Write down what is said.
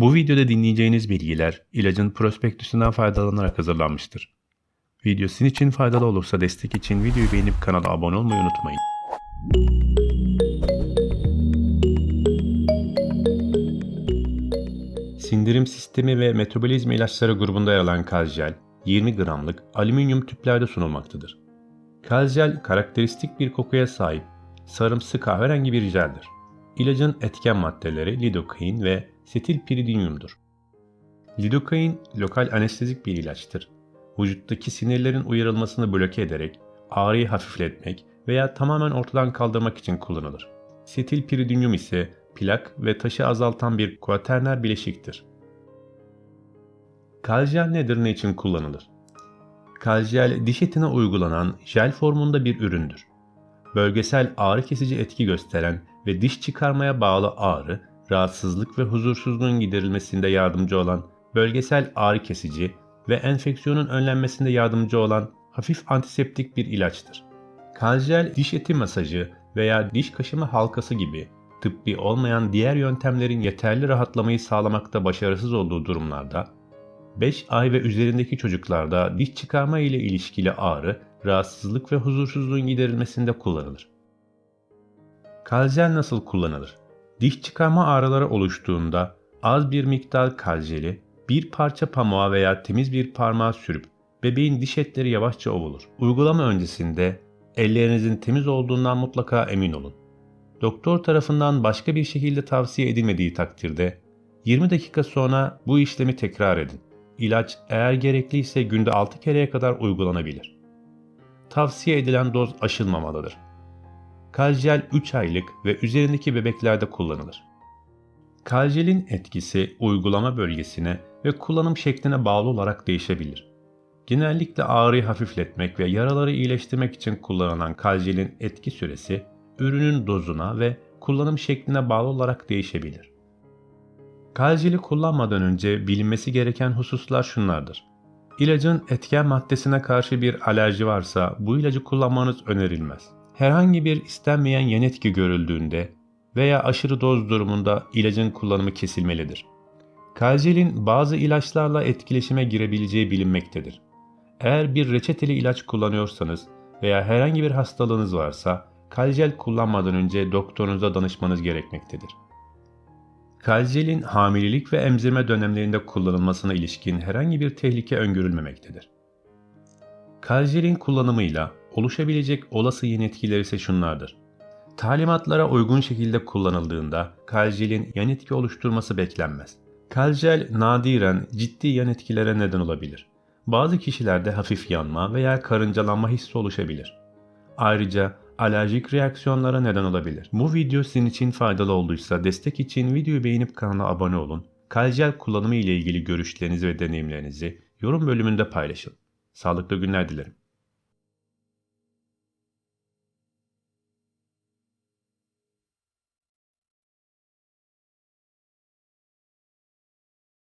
Bu videoda dinleyeceğiniz bilgiler ilacın prospektüsünden faydalanarak hazırlanmıştır. Video sizin için faydalı olursa destek için videoyu beğenip kanala abone olmayı unutmayın. Sindirim sistemi ve metabolizma ilaçları grubunda yer alan Kalgel, 20 gramlık alüminyum tüplerde sunulmaktadır. Kalgel karakteristik bir kokuya sahip, sarımsı kahverengi bir jeldir. İlacın etken maddeleri lidokain ve setilpiridinyumdur. Lidokain lokal anestezik bir ilaçtır. Vücuttaki sinirlerin uyarılmasını bloke ederek ağrıyı hafifletmek veya tamamen ortadan kaldırmak için kullanılır. Setilpiridinyum ise plak ve taşı azaltan bir kuaterner bileşiktir. Kaljel nedir ne için kullanılır? Kaljel diş etine uygulanan jel formunda bir üründür. Bölgesel ağrı kesici etki gösteren ve diş çıkarmaya bağlı ağrı, rahatsızlık ve huzursuzluğun giderilmesinde yardımcı olan bölgesel ağrı kesici ve enfeksiyonun önlenmesinde yardımcı olan hafif antiseptik bir ilaçtır. Kaljel diş eti masajı veya diş kaşıma halkası gibi tıbbi olmayan diğer yöntemlerin yeterli rahatlamayı sağlamakta başarısız olduğu durumlarda 5 ay ve üzerindeki çocuklarda diş çıkarma ile ilişkili ağrı, rahatsızlık ve huzursuzluğun giderilmesinde kullanılır. Kalzel nasıl kullanılır? Diş çıkarma ağrıları oluştuğunda az bir miktar kaljeli bir parça pamuğa veya temiz bir parmağa sürüp bebeğin diş etleri yavaşça ovulur. Uygulama öncesinde ellerinizin temiz olduğundan mutlaka emin olun. Doktor tarafından başka bir şekilde tavsiye edilmediği takdirde 20 dakika sonra bu işlemi tekrar edin. İlaç eğer gerekliyse günde 6 kereye kadar uygulanabilir. Tavsiye edilen doz aşılmamalıdır. Kaljel 3 aylık ve üzerindeki bebeklerde kullanılır. Kaljelin etkisi uygulama bölgesine ve kullanım şekline bağlı olarak değişebilir. Genellikle ağrıyı hafifletmek ve yaraları iyileştirmek için kullanılan kaljelin etki süresi ürünün dozuna ve kullanım şekline bağlı olarak değişebilir. Kaljeli kullanmadan önce bilinmesi gereken hususlar şunlardır. İlacın etken maddesine karşı bir alerji varsa bu ilacı kullanmanız önerilmez. Herhangi bir istenmeyen yan etki görüldüğünde veya aşırı doz durumunda ilacın kullanımı kesilmelidir. Kaljelin bazı ilaçlarla etkileşime girebileceği bilinmektedir. Eğer bir reçeteli ilaç kullanıyorsanız veya herhangi bir hastalığınız varsa kaljel kullanmadan önce doktorunuza danışmanız gerekmektedir. Kaljelin hamilelik ve emzirme dönemlerinde kullanılmasına ilişkin herhangi bir tehlike öngörülmemektedir. Kaljelin kullanımıyla oluşabilecek olası yan etkileri ise şunlardır. Talimatlara uygun şekilde kullanıldığında kaljelin yan etki oluşturması beklenmez. Kaljel nadiren ciddi yan etkilere neden olabilir. Bazı kişilerde hafif yanma veya karıncalanma hissi oluşabilir. Ayrıca alerjik reaksiyonlara neden olabilir. Bu video sizin için faydalı olduysa destek için videoyu beğenip kanala abone olun. Kaljel kullanımı ile ilgili görüşlerinizi ve deneyimlerinizi yorum bölümünde paylaşın. Sağlıklı günler dilerim.